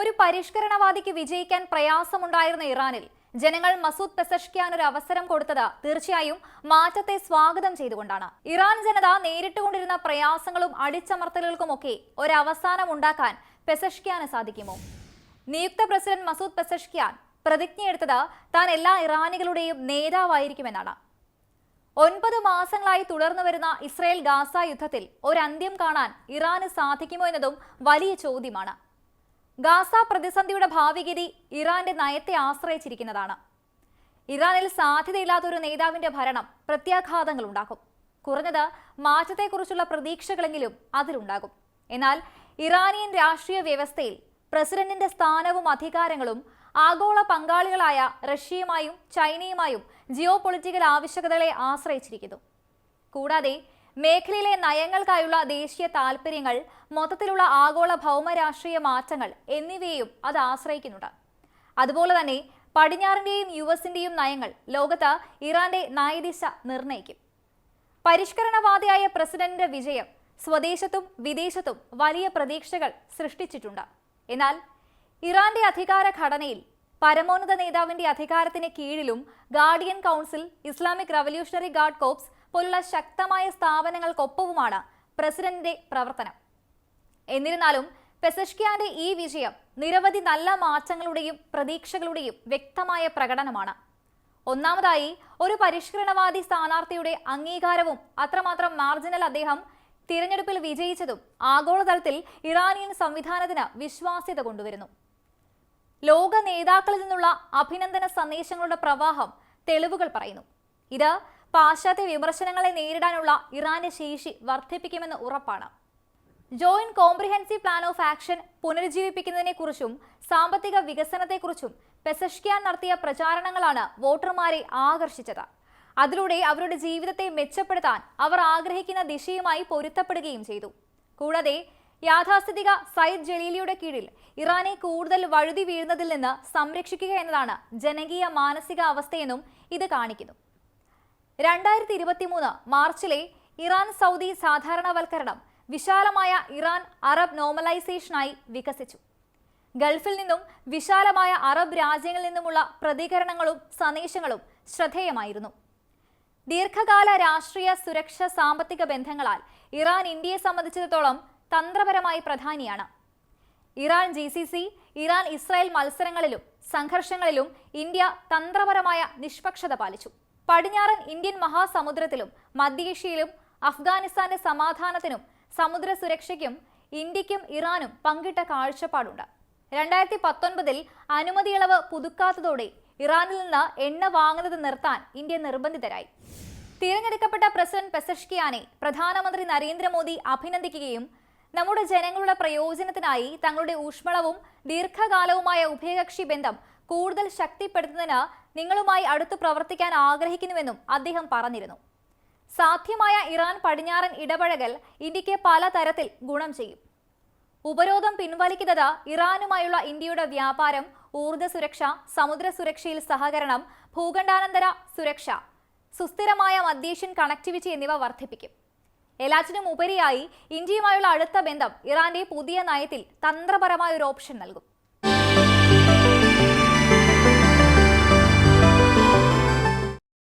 ഒരു പരിഷ്കരണവാദിക്ക് വിജയിക്കാൻ പ്രയാസമുണ്ടായിരുന്ന ഇറാനിൽ ജനങ്ങൾ മസൂദ് പെസഷ്കിയാൻ ഒരു അവസരം കൊടുത്തത് തീർച്ചയായും മാറ്റത്തെ സ്വാഗതം ചെയ്തുകൊണ്ടാണ്. ഇറാൻ ജനത നേരിട്ടുകൊണ്ടിരുന്ന പ്രയാസങ്ങളും അടിച്ചമർത്തലുകൾക്കുമൊക്കെ ഒരു അവസാനം ഉണ്ടാക്കാൻ പെസഷ്കിയാന് സാധിക്കുമോ? നിയുക്ത പ്രസിഡന്റ് മസൂദ് പെസഷ്കിയാൻ പ്രതിജ്ഞയെടുത്തത് താൻ എല്ലാ ഇറാനികളുടെയും നേതാവായിരിക്കുമെന്നാണ്. ഒൻപത് മാസങ്ങളായി തുടർന്നു വരുന്ന ഇസ്രയേൽ ഗാസ യുദ്ധത്തിൽ ഒരന്ത്യം കാണാൻ ഇറാന് സാധിക്കുമോ എന്നതും വലിയ ചോദ്യമാണ്. ഗാസ പ്രതിസന്ധിയുടെ ഭാവിഗതി ഇറാന്റെ നയത്തെ ആശ്രയിച്ചിരിക്കുന്നതാണ്. ഇറാനിൽ സാധ്യതയില്ലാത്ത ഒരു നേതാവിന്റെ ഭരണം പ്രത്യാഘാതങ്ങൾ ഉണ്ടാക്കും കുറഞ്ഞത് മാറ്റത്തെക്കുറിച്ചുള്ള പ്രതീക്ഷകളെങ്കിലും അതിലുണ്ടാകും. എന്നാൽ ഇറാനിയൻ രാഷ്ട്രീയ വ്യവസ്ഥയിൽ പ്രസിഡന്റിന്റെ സ്ഥാനവും അധികാരങ്ങളും ആഗോള പങ്കാളികളായ റഷ്യയുമായും ചൈനയുമായും ജിയോ പൊളിറ്റിക്കൽ ആവശ്യകതകളെ ആശ്രയിച്ചിരിക്കുന്നു. കൂടാതെ മേഖലയിലെ നയങ്ങൾക്കായുള്ള ദേശീയ താൽപ്പര്യങ്ങൾ മൊത്തത്തിലുള്ള ആഗോള ഭൗമരാഷ്ട്രീയ മാറ്റങ്ങൾ എന്നിവയെയും അത് ആശ്രയിക്കുന്നുണ്ട്. അതുപോലെ തന്നെ പടിഞ്ഞാറിന്റെയും യു എസിന്റെയും നയങ്ങൾ ലോകത്ത് ഇറാന്റെ നയദിശ നിർണയിക്കും. പരിഷ്കരണവാദിയായ പ്രസിഡന്റിന്റെ വിജയം സ്വദേശത്തും വിദേശത്തും വലിയ പ്രതീക്ഷകൾ സൃഷ്ടിച്ചിട്ടുണ്ട്. എന്നാൽ ഇറാന്റെ അധികാര ഘടനയിൽ പരമോന്നത നേതാവിന്റെ അധികാരത്തിന് കീഴിലും guardian council Islamic revolutionary guard corps പോലുള്ള ശക്തമായ സ്ഥാപനങ്ങൾക്കൊപ്പവുമാണ് പ്രസിഡന്റിന്റെ പ്രവർത്തനം. എന്നിരുന്നാലും പെസഷ്കിയാന്റെ ഈ വിജയം നിരവധി നല്ല മാറ്റങ്ങളുടെയും പ്രതീക്ഷകളുടെയും വ്യക്തമായ പ്രകടനമാണ്. ഒന്നാമതായി ഒരു പരിഷ്കരണവാദി സ്ഥാനാർത്ഥിയുടെ അംഗീകാരവും അത്രമാത്രം മാർജിനൽ അദ്ദേഹം തിരഞ്ഞെടുപ്പിൽ വിജയിച്ചതും ആഗോളതലത്തിൽ ഇറാനിയൻ സംവിധാനത്തിന് വിശ്വാസ്യത കൊണ്ടുവരുന്നു. ലോക നേതാക്കളിൽ നിന്നുള്ള അഭിനന്ദന സന്ദേശങ്ങളുടെ പ്രവാഹം തെളിവുകൾ പറയുന്നു. ഇത് പാശ്ചാത്യ വിമർശനങ്ങളെ നേരിടാനുള്ള ഇറാന്റെ ശേഷി വർദ്ധിപ്പിക്കുമെന്ന് ഉറപ്പാണ്. Joint comprehensive plan of action പുനരുജ്ജീവിപ്പിക്കുന്നതിനെക്കുറിച്ചും സാമ്പത്തിക വികസനത്തെക്കുറിച്ചും പെസഷ്കിയാൻ നടത്തിയ പ്രചാരണങ്ങളാണ് വോട്ടർമാരെ ആകർഷിച്ചത്. അതിലൂടെ അവരുടെ ജീവിതത്തെ മെച്ചപ്പെടുത്താൻ അവർ ആഗ്രഹിക്കുന്ന ദിശയുമായി പൊരുത്തപ്പെടുകയും ചെയ്തു. കൂടാതെ യാഥാസ്ഥിതിക സയ്യിദ് ജലീലിയുടെ കീഴിൽ ഇറാനെ കൂടുതൽ വഴുതി വീഴുന്നതിൽ നിന്ന് സംരക്ഷിക്കുക എന്നതാണ് ജനകീയ മാനസികാവസ്ഥയെന്നും ഇത് കാണിക്കുന്നു. രണ്ടായിരത്തി ഇരുപത്തി മൂന്ന് മാർച്ചിലെ ഇറാൻ സൗദി സാധാരണവൽക്കരണം വിശാലമായ ഇറാൻ അറബ് നോർമലൈസേഷനായി വികസിച്ചു. ഗൾഫിൽ നിന്നും വിശാലമായ അറബ് രാജ്യങ്ങളിൽ നിന്നുമുള്ള പ്രതികരണങ്ങളും സന്ദേശങ്ങളും ശ്രദ്ധേയമായിരുന്നു. ദീർഘകാല രാഷ്ട്രീയ സുരക്ഷ സാമ്പത്തിക ബന്ധങ്ങളാൽ ഇറാൻ ഇന്ത്യയെ സംബന്ധിച്ചിടത്തോളം തന്ത്രപരമായി പ്രധാനിയാണ്. Iran G C C Iran Israel മത്സരങ്ങളിലും സംഘർഷങ്ങളിലും ഇന്ത്യ തന്ത്രപരമായ നിഷ്പക്ഷത പാലിച്ചു. പടിഞ്ഞാറൻ ഇന്ത്യൻ മഹാസമുദ്രത്തിലും മധ്യേഷ്യയിലും അഫ്ഗാനിസ്ഥാന്റെ സമാധാനത്തിനും സമുദ്ര സുരക്ഷയ്ക്കും ഇന്ത്യക്കും ഇറാനും പങ്കിട്ട കാഴ്ചപ്പാടുണ്ട്. രണ്ടായിരത്തി പത്തൊൻപതിൽ അനുമതി ഇളവ് പുതുക്കാത്തതോടെ ഇറാനിൽ നിന്ന് എണ്ണ വാങ്ങുന്നത് നിർത്താൻ ഇന്ത്യ നിർബന്ധിതരായി. തിരഞ്ഞെടുക്കപ്പെട്ട പ്രസിഡന്റ് പെസഷ്കിയാനെ പ്രധാനമന്ത്രി നരേന്ദ്രമോദി അഭിനന്ദിക്കുകയും നമ്മുടെ ജനങ്ങളുടെ പ്രയോജനത്തിനായി തങ്ങളുടെ ഊഷ്മളവും ദീർഘകാലവുമായ ഉഭയകക്ഷി ബന്ധം കൂടുതൽ ശക്തിപ്പെടുത്തുന്നതിന് നിങ്ങളുമായി അടുത്ത് പ്രവർത്തിക്കാൻ ആഗ്രഹിക്കുന്നുവെന്നും അദ്ദേഹം പറഞ്ഞിരുന്നു. സാധ്യമായ ഇറാൻ പടിഞ്ഞാറൻ ഇടപഴകൽ ഇന്ത്യയ്ക്ക് പലതരത്തിൽ ഗുണം ചെയ്യും. ഉപരോധം പിൻവലിക്കുന്നത് ഇറാനുമായുള്ള ഇന്ത്യയുടെ വ്യാപാരം ഊർജ സുരക്ഷ സമുദ്ര സുരക്ഷയിൽ സഹകരണം ഭൂഖണ്ഡാനന്തര സുരക്ഷ സുസ്ഥിരമായ മധ്യേഷ്യൻ കണക്ടിവിറ്റി എന്നിവ വർദ്ധിപ്പിക്കും. എല്ലാറ്റിനും ഉപരിയായി ഇന്ത്യയുമായുള്ള അടുത്ത ബന്ധം ഇറാന്റെ പുതിയ നയത്തിൽ തന്ത്രപരമായ ഒരു ഓപ്ഷൻ നൽകും.